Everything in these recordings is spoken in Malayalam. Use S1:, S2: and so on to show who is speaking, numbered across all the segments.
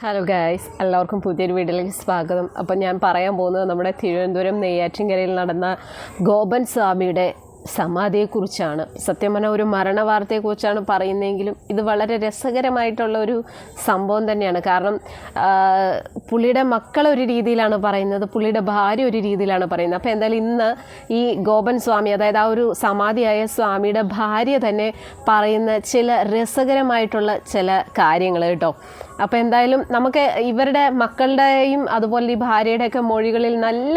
S1: ഹലോ ഗായ്സ് എല്ലാവർക്കും പുതിയൊരു വീഡിയോയിലേക്ക് സ്വാഗതം. അപ്പം ഞാൻ പറയാൻ പോകുന്നത് നമ്മുടെ തിരുവനന്തപുരം നെയ്യാറ്റിൻകരയിൽ നടന്ന ഗോപൻ സ്വാമിയുടെ സമാധിയെക്കുറിച്ചാണ്. സത്യം പറഞ്ഞാൽ ഒരു മരണ വാർത്തയെക്കുറിച്ചാണ് പറയുന്നതെങ്കിലും ഇത് വളരെ രസകരമായിട്ടുള്ള ഒരു സംഭവം തന്നെയാണ്. കാരണം പുള്ളിയുടെ മക്കൾ ഒരു രീതിയിലാണ് പറയുന്നത് പുള്ളിയുടെ ഭാര്യ ഒരു രീതിയിലാണ് പറയുന്നത്. അപ്പോൾ എന്തായാലും ഇന്ന് ഈ ഗോപൻ സ്വാമി അതായത് ആ ഒരു സമാധിയായ സ്വാമിയുടെ ഭാര്യ തന്നെ പറയുന്ന ചില രസകരമായിട്ടുള്ള ചില കാര്യങ്ങൾ കേട്ടോ. അപ്പോൾ എന്തായാലും നമുക്ക് ഇവരുടെ മക്കളുടെയും അതുപോലെ ഈ ഭാര്യയുടെയൊക്കെ മൊഴികളിൽ നല്ല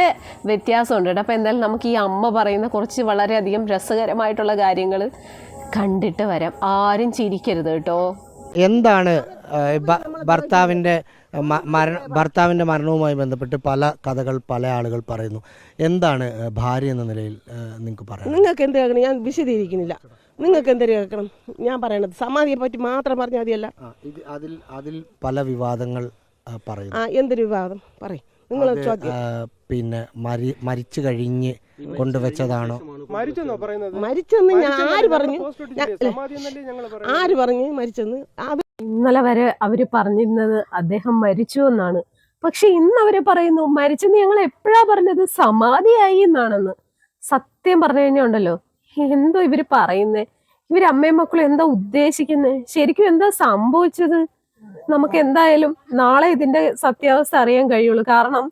S1: വ്യത്യാസമുണ്ട് കേട്ടോ. അപ്പോൾ എന്തായാലും നമുക്ക് ഈ അമ്മ പറയുന്ന കുറച്ച് വളരെയധികം രസകരമായിട്ടുള്ള കാര്യങ്ങൾ കണ്ടിട്ട് വരാം. ആരും ചിരിക്കരുത് കേട്ടോ.
S2: എന്താണ് ഭർത്താവിന്റെ മരണ ഭർത്താവിന്റെ മരണവുമായി ബന്ധപ്പെട്ട് പല കഥകൾ പല ആളുകൾ പറയുന്നു. എന്താണ് ഭാര്യ എന്ന നിലയിൽ നിങ്ങൾക്ക് പറയാം
S3: നിങ്ങൾക്ക് എന്ത് കേൾക്കണം? ഞാൻ വിശദീകരിക്കുന്നില്ല. നിങ്ങൾക്ക് എന്ത് കേൾക്കണം? ഞാൻ പറയണത് സമാധിയെ പറ്റി മാത്രം പറഞ്ഞാൽ മതിയല്ല.
S2: അതിൽ അതിൽ പല വിവാദങ്ങൾ പറയും പറയുന്നു.
S3: ആ എന്തൊരു വിവാദം? പറയും. നിങ്ങൾ
S2: പിന്നെ മരി മരിച്ചു കഴിഞ്ഞ് കൊണ്ടുവച്ചതാണോ?
S4: മരിച്ചെന്നോ പറയുന്നത്?
S3: മരിച്ചെന്ന് ഞാൻ ആര് പറഞ്ഞു? ആര് പറഞ്ഞു മരിച്ചെന്ന്? അത്
S1: ഇന്നലെ വരെ അവർ പറഞ്ഞിരുന്നത് അദ്ദേഹം മരിച്ചു എന്നാണ്. പക്ഷെ ഇന്ന് അവർ പറയുന്നു മരിച്ചെന്ന് ഞങ്ങൾ എപ്പോഴാ പറഞ്ഞത്? സമാധിയായി എന്നാണെന്ന്. സത്യം പറഞ്ഞു കഴിഞ്ഞാൽ ഉണ്ടല്ലോ. എന്തോ ഇവർ പറയുന്നേ? ഇവർ അമ്മയും മക്കളും എന്താ ഉദ്ദേശിക്കുന്നത് ശരിക്കും എന്താ സംഭവിച്ചത്? നമുക്ക് എന്തായാലും നാളെ ഇതിന്റെ സത്യാവസ്ഥ അറിയാൻ കഴിയുള്ളൂ. കാരണം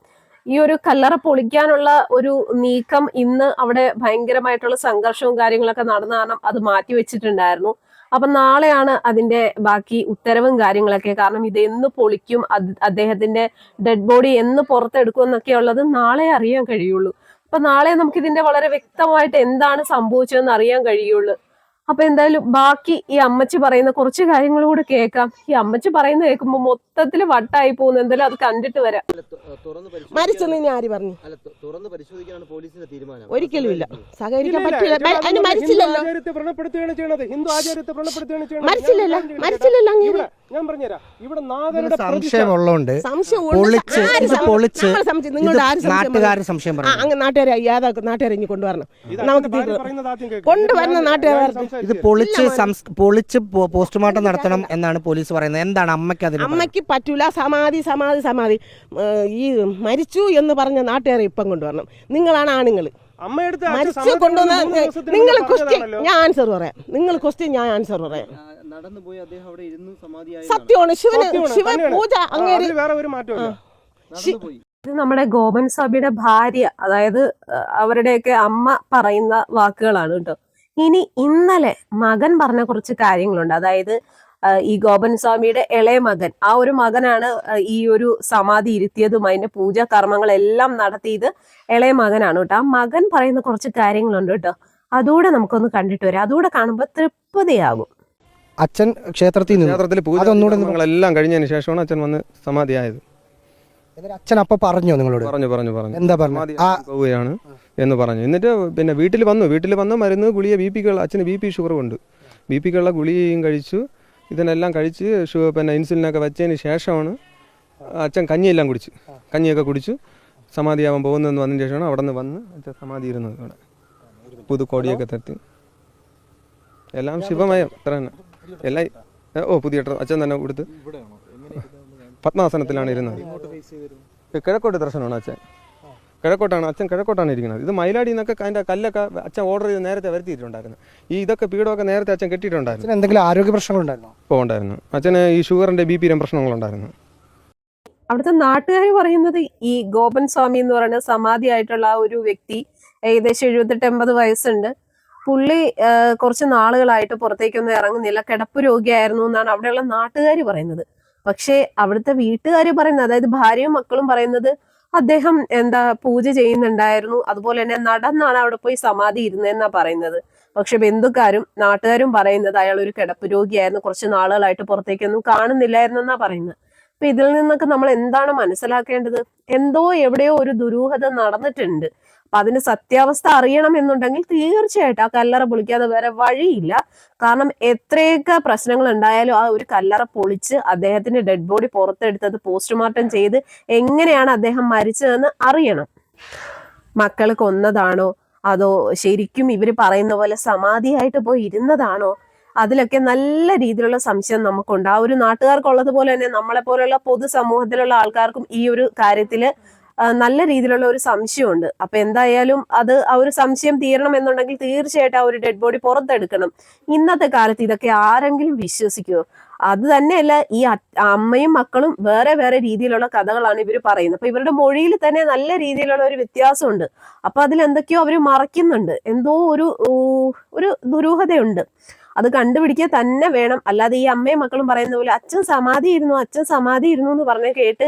S1: ഈ ഒരു കല്ലറ പൊളിക്കാനുള്ള ഒരു നീക്കം ഇന്ന് അവിടെ ഭയങ്കരമായിട്ടുള്ള സംഘർഷവും കാര്യങ്ങളൊക്കെ നടന്ന കാരണം അത് മാറ്റി വെച്ചിട്ടുണ്ടായിരുന്നു. അപ്പൊ നാളെയാണ് അതിന്റെ ബാക്കി ഉത്തരവും കാര്യങ്ങളൊക്കെ. കാരണം ഇത് എന്ന് പൊളിക്കും? അദ്ദേഹത്തിന്റെ ഡെഡ് ബോഡി എന്ന് പുറത്തെടുക്കും എന്നൊക്കെ ഉള്ളത് നാളെ അറിയാൻ കഴിയുള്ളൂ. അപ്പൊ നാളെ നമുക്ക് ഇതിന്റെ വളരെ വ്യക്തമായിട്ട് എന്താണ് സംഭവിച്ചതെന്ന് അറിയാൻ കഴിയുള്ളൂ. അപ്പൊ എന്തായാലും ബാക്കി ഈ അമ്മച്ചി പറയുന്ന കുറച്ച് കാര്യങ്ങൾ കൂടെ കേൾക്കാം. ഈ അമ്മച്ചി പറയുന്ന കേൾക്കുമ്പോൾ മൊത്തത്തിൽ വട്ടായി പോകുന്നു. എന്തായാലും അത് കണ്ടിട്ട് വരാം.
S3: മരിച്ചെന്ന് ഇനി ആര് പറഞ്ഞു?
S2: തുറന്ന് പരിശോധിക്കാനാണ് പോലീസിന്റെ തീരുമാനം.
S3: ഒരിക്കലും ഇല്ല. സഹകരിക്കാൻ പറ്റില്ല. അതിന് മരിച്ചില്ലല്ലോ
S4: ആചാര്യത്തെ വ്രണപ്പെടുത്തുകയാണ് ചെയ്യണത് ഹിന്ദു ആചാര്യത്തെ വ്രണപ്പെടുത്തുകയാണ് ചെയ്യണത്
S3: മരിച്ചില്ലല്ലോ മരിച്ചില്ലല്ലോ അങ്ങനെ
S4: ഇവിടെ ഞാൻ പറഞ്ഞുതരാം. ഇവിടെ നാഗരുടെ പ്രതിഷ്ഠ
S2: സംശയമുള്ളതുകൊണ്ട്
S3: സംശയം ഉണ്ട്.
S2: പൊളിച്ച്
S3: ആര്
S2: ഇത്
S3: സംശയം?
S2: പൊളിച്ച്
S3: നമ്മളെ സംശയം നിങ്ങളുടെ ആര് സംശയം
S2: നാട്ടുകാർ സംശയം
S3: ആ
S2: പറഞ്ഞു
S3: അങ്ങ് നാട്ടുകാരെ യാതാക്കും നാട്ടുകാരെ ഇനി കൊണ്ടുവരണം.
S4: ഇത്
S3: നമുക്ക്
S4: അച്ഛന്റെ ഭാര്യ
S3: തീർന്നു
S4: പറയുന്നത് ആദ്യം കേൾക്ക്.
S3: കൊണ്ടുവരുന്ന
S4: ഞാൻ-
S3: നാട്ടുകാർ
S4: ഞാൻ
S3: ഇത്.
S2: പൊളിച്ച് സംസ് പൊളിച്ച് പോ- പോസ്റ്റ്മോർട്ടം നടത്തണം എന്നാണ് പോലീസ് പറയുന്നത്. എന്താണ് അമ്മയ്ക്ക് അതിന് പറയാൻ?
S3: അമ്മയ്ക്ക് പറ്റൂല. സമാധി സമാധി സമാധി. ഈ മരിച്ചു എന്ന് പറഞ്ഞ നാട്ടുകാരെ ഇപ്പം കൊണ്ടുവരണം. നിങ്ങളാണ് ആണുങ്ങൾ. മരിച്ചു കൊണ്ടുവന്ന നിങ്ങൾ ക്വസ്റ്റ്യൻ ഞാൻ ആൻസർ പറയാം. നിങ്ങൾ ക്വസ്റ്റ്യൻ ഞാൻ ആൻസർ പറയാം.
S5: നടന്നുപോയി അദ്ദേഹം അവിടെ ഇരുന്ന് സമാധിയായി
S3: സത്യമാണ്. ശിവന് ശിവ പൂജ അങ്ങേര്
S4: വേറെ ഒരു മാറ്റമില്ല
S1: ഇത് നമ്മുടെ ഗോപൻ സ്വാമിയുടെ ഭാര്യ അതായത് അവരുടെയൊക്കെ അമ്മ പറയുന്ന വാക്കുകളാണ് കേട്ടോ. ഇനി ഇന്നലെ മകൻ പറഞ്ഞ കുറച്ച് കാര്യങ്ങളുണ്ട്. അതായത് ഈ ഗോപൻ സ്വാമിയുടെ ഇളയ മകൻ. ആ ഒരു മകനാണ് ഈ ഒരു സമാധി ഇരുത്തിയതും അതിന്റെ പൂജാ കർമ്മങ്ങളെല്ലാം നടത്തിയത് ഇളയ മകനാണ് കേട്ടോ. ആ മകൻ പറയുന്ന കുറച്ച് കാര്യങ്ങളുണ്ട് കേട്ടോ. അതുകൂടെ നമുക്കൊന്ന് കണ്ടിട്ട് വരാം. അതുകൂടെ കാണുമ്പോൾ തൃപ്തിയാകും.
S2: അച്ഛൻ ക്ഷേത്രത്തിൽ നിന്ന്
S4: ക്ഷേത്രത്തിൽ പൂജ
S2: അതൊന്നുകൂടെ
S4: കഴിഞ്ഞതിന് ശേഷമാണ് അച്ഛൻ വന്ന് സമാധിയായത്.
S2: എന്നിട്ട് അച്ഛൻ അപ്പൊ പറഞ്ഞു നിങ്ങളോട്?
S4: പറഞ്ഞു പറഞ്ഞു പറഞ്ഞു.
S2: എന്താ പറഞ്ഞു
S4: പോവുകയാണ് എന്ന് പറഞ്ഞു. എന്നിട്ട് പിന്നെ വീട്ടിൽ വന്നു. വീട്ടിൽ വന്ന് മരുന്ന് ഗുളിയെ ബി പിക്കുള്ള അച്ഛന് ബി പി ഷുഗറും ഉണ്ട്. ബി പിക്കുള്ള ഗുളിയും കഴിച്ചു. ഇതിനെല്ലാം കഴിച്ച് പിന്നെ ഇൻസുലിനൊക്കെ വെച്ചതിന് ശേഷമാണ് അച്ഛൻ കഞ്ഞിയെല്ലാം കുടിച്ച്. കഞ്ഞിയൊക്കെ കുടിച്ച് സമാധിയാവാൻ പോകുന്നതെന്ന് വന്നതിന് ശേഷമാണ് അവിടെ നിന്ന് വന്ന് അച്ഛൻ സമാധി ഇരുന്നത് ഇവിടെ പുതുക്കോടിയൊക്കെ തട്ടി. എല്ലാം ശിവമയം. അത്ര തന്നെ. എല്ലാം ഓ പുതിയ അച്ഛൻ തന്നെ കൊടുത്ത്. പത്മാസനത്തിലാണ് ഇരുന്നത്. കിഴക്കോട്ട് ദർശനമാണ് അച്ഛൻ. കിഴക്കോട്ടാണ് അച്ഛൻ കിഴക്കോട്ടാണ് ഇരിക്കുന്നത്. ഇത് മയിലാടി എന്നൊക്കെ അതിന്റെ കല്ലൊക്കെ അച്ഛൻ ഓർഡർ ചെയ്ത് നേരത്തെ വരുത്തിയിട്ടുണ്ടായിരുന്നു. ഈ ഇതൊക്കെ പീഡമൊക്കെ നേരത്തെ അച്ഛൻ കെട്ടിയിട്ടുണ്ടായിരുന്നു.
S2: എന്തെങ്കിലും ആരോഗ്യ പ്രശ്നങ്ങളുണ്ടായിരുന്നു
S4: ഇപ്പോൾ ഉണ്ടായിരുന്നു. അച്ഛന് ഈ ഷുഗറിന്റെ ബി പിയിലും പ്രശ്നങ്ങളുണ്ടായിരുന്നു.
S1: അവിടുത്തെ നാട്ടുകാർ പറയുന്നത് ഈ ഗോപൻ സ്വാമി എന്ന് പറയുന്ന സമാധി ആയിട്ടുള്ള ഒരു വ്യക്തി ഏകദേശം എഴുപത്തെട്ട് എൺപത് വയസ്സുണ്ട്. പുള്ളി കുറച്ച് നാളുകളായിട്ട് പുറത്തേക്കൊന്നും ഇറങ്ങുന്നില്ല. കിടപ്പ് രോഗിയായിരുന്നു എന്നാണ് അവിടെയുള്ള നാട്ടുകാർ പറയുന്നത്. പക്ഷേ അവിടുത്തെ വീട്ടുകാർ പറയുന്നത് അതായത് ഭാര്യയും മക്കളും പറയുന്നത് അദ്ദേഹം എന്താ പൂജ ചെയ്യുന്നുണ്ടായിരുന്നു. അതുപോലെ തന്നെ നടന്നാണ് അവിടെ പോയി സമാധി ഇരുന്നതെന്നാ പറയുന്നത്. പക്ഷെ ബന്ധുക്കാരും നാട്ടുകാരും പറയുന്നത് അയാൾ ഒരു കിടപ്പ് രോഗിയായിരുന്നു. കുറച്ച് നാളുകളായിട്ട് പുറത്തേക്കൊന്നും കാണുന്നില്ലായിരുന്നു എന്നാ പറയുന്നത്. അപ്പൊ ഇതിൽ നിന്നൊക്കെ നമ്മൾ എന്താണ് മനസ്സിലാക്കേണ്ടത്? എന്തോ എവിടെയോ ഒരു ദുരൂഹത നടന്നിട്ടുണ്ട്. അപ്പൊ അതിന്റെ സത്യാവസ്ഥ അറിയണം എന്നുണ്ടെങ്കിൽ തീർച്ചയായിട്ടും ആ കല്ലറ പൊളിക്കാതെ വേറെ വഴിയില്ല. കാരണം എത്രയൊക്കെ പ്രശ്നങ്ങൾ ഉണ്ടായാലും ആ ഒരു കല്ലറ പൊളിച്ച് അദ്ദേഹത്തിന്റെ ഡെഡ് ബോഡി പുറത്തെടുത്തത് പോസ്റ്റ്മോർട്ടം ചെയ്ത് എങ്ങനെയാണ് അദ്ദേഹം മരിച്ചതെന്ന് അറിയണം. മക്കൾ കൊന്നതാണോ? അതോ ശരിക്കും ഇവർ പറയുന്ന പോലെ സമാധിയായിട്ട് പോയി ഇരുന്നതാണോ? അതിലൊക്കെ നല്ല രീതിയിലുള്ള സംശയം നമുക്കുണ്ട്. ആ ഒരു നാട്ടുകാർക്കുള്ളത് പോലെ തന്നെ നമ്മളെ പോലെയുള്ള പൊതുസമൂഹത്തിലുള്ള ആൾക്കാർക്കും ഈ ഒരു കാര്യത്തിൽ ആ, നല്ല രീതിയിലുള്ള ഒരു സംശയമുണ്ട്. അപ്പൊ എന്തായാലും അത് ആ ഒരു സംശയം തീരണം എന്നുണ്ടെങ്കിൽ തീർച്ചയായിട്ടും ആ ഒരു ഡെഡ് ബോഡി പുറത്തെടുക്കണം. ഇന്നത്തെ കാലത്ത് ഇതൊക്കെ ആരെങ്കിലും വിശ്വസിക്കുമോ അത് തന്നെയല്ല ഈ അമ്മയും മക്കളും വേറെ വേറെ രീതിയിലുള്ള കഥകളാണ് ഇവർ പറയുന്നത്. അപ്പൊ ഇവരുടെ മൊഴിയിൽ തന്നെ നല്ല രീതിയിലുള്ള ഒരു വ്യത്യാസമുണ്ട്. അപ്പൊ അതിൽ എന്തൊക്കെയോ അവർ മറയ്ക്കുന്നുണ്ട്. എന്തോ ഒരു ഒരു ദുരൂഹതയുണ്ട്. അത് കണ്ടുപിടിക്കുക തന്നെ വേണം. അല്ലാതെ ഈ അമ്മയും മക്കളും പറയുന്ന പോലെ അച്ഛൻ സമാധി ഇരുന്നു അച്ഛൻ സമാധി ഇരുന്നു എന്ന് പറഞ്ഞ് കേട്ട്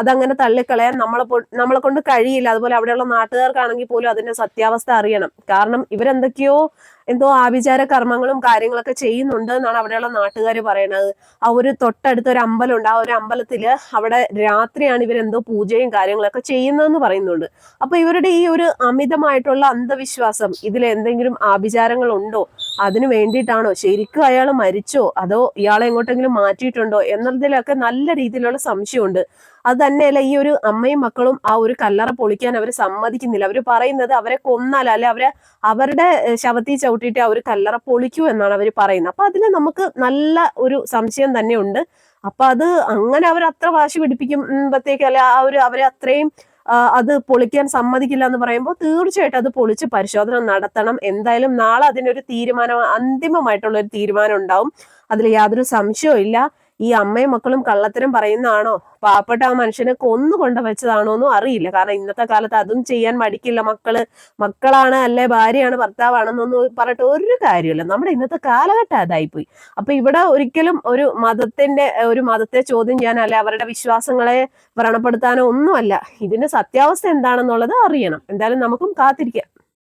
S1: അതങ്ങനെ തള്ളിക്കളയാൻ നമ്മളെ നമ്മളെ കൊണ്ട് കഴിയില്ല. അതുപോലെ അവിടെയുള്ള നാട്ടുകാർക്കാണെങ്കിൽ പോലും അതിന്റെ സത്യാവസ്ഥ അറിയണം. കാരണം ഇവരെന്തൊക്കെയോ എന്തോ ആഭിചാര കർമ്മങ്ങളും കാര്യങ്ങളൊക്കെ ചെയ്യുന്നുണ്ട് എന്നാണ് അവിടെയുള്ള നാട്ടുകാർ പറയണത് ആ ഒരു തൊട്ടടുത്ത ഒരു അമ്പലമുണ്ട്. ആ ഒരു അമ്പലത്തിൽ അവിടെ രാത്രിയാണ് ഇവരെന്തോ പൂജയും കാര്യങ്ങളൊക്കെ ചെയ്യുന്നതെന്ന് പറയുന്നുണ്ട്. അപ്പൊ ഇവരുടെ ഈ ഒരു അമിതമായിട്ടുള്ള അന്ധവിശ്വാസം ഇതിൽ എന്തെങ്കിലും ആഭിചാരങ്ങൾ ഉണ്ടോ അതിനു വേണ്ടിയിട്ടാണോ? ശരിക്കും അയാൾ മരിച്ചോ? അതോ ഇയാളെ എങ്ങോട്ടെങ്കിലും മാറ്റിയിട്ടുണ്ടോ? എന്നതിലൊക്കെ നല്ല രീതിയിലുള്ള സംശയമുണ്ട്. അത് തന്നെയല്ല ഈ ഒരു അമ്മയും മക്കളും ആ ഒരു കല്ലറ പൊളിക്കാൻ അവർ സമ്മതിക്കുന്നില്ല. അവർ പറയുന്നത് അവരെ കൊന്നാൽ അല്ലെ അവരെ അവരുടെ ശവത്തിൽ ചവിട്ടിയിട്ട് ആ ഒരു കല്ലറ പൊളിക്കൂ എന്നാണ് അവർ പറയുന്നത്. അപ്പൊ അതിൽ നമുക്ക് നല്ല ഒരു സംശയം തന്നെയുണ്ട്. അപ്പൊ അത് അങ്ങനെ അവർ അത്ര വാശി പിടിപ്പിക്കുമ്പോഴത്തേക്ക് അല്ലെ ആ ഒരു അവരെ അത്രയും അത് പൊളിക്കാൻ സമ്മതിക്കില്ല എന്ന് പറയുമ്പോൾ തീർച്ചയായിട്ടും അത് പൊളിച്ച് പരിശോധന നടത്തണം. എന്തായാലും നാളെ അതിനൊരു തീരുമാനം അന്തിമമായിട്ടുള്ള ഒരു തീരുമാനം ഉണ്ടാവും. അതിൽ യാതൊരു സംശയവും ഇല്ല. ഈ അമ്മയും മക്കളും കള്ളത്തരം പറയുന്നതാണോ? പാവപ്പെട്ട ആ മനുഷ്യനെ കൊന്നു കൊണ്ട് വെച്ചതാണോ എന്നും അറിയില്ല. കാരണം ഇന്നത്തെ കാലത്ത് അതും ചെയ്യാൻ മടിക്കില്ല മക്കൾ. മക്കളാണ് അല്ലെ ഭാര്യയാണ് ഭർത്താവാണെന്നൊന്നും പറഞ്ഞിട്ട് ഒരു കാര്യമില്ല. നമ്മുടെ ഇന്നത്തെ കാലഘട്ടം അതായിപ്പോയി. അപ്പൊ ഇവിടെ ഒരിക്കലും ഒരു മതത്തിന്റെ ഒരു മതത്തെ ചോദ്യം ചെയ്യാനോ അല്ലെ അവരുടെ വിശ്വാസങ്ങളെ വ്രണപ്പെടുത്താനോ ഒന്നുമല്ല. ഇതിന്റെ സത്യാവസ്ഥ എന്താണെന്നുള്ളത് അറിയണം. എന്തായാലും നമുക്കും കാത്തിരിക്കാം.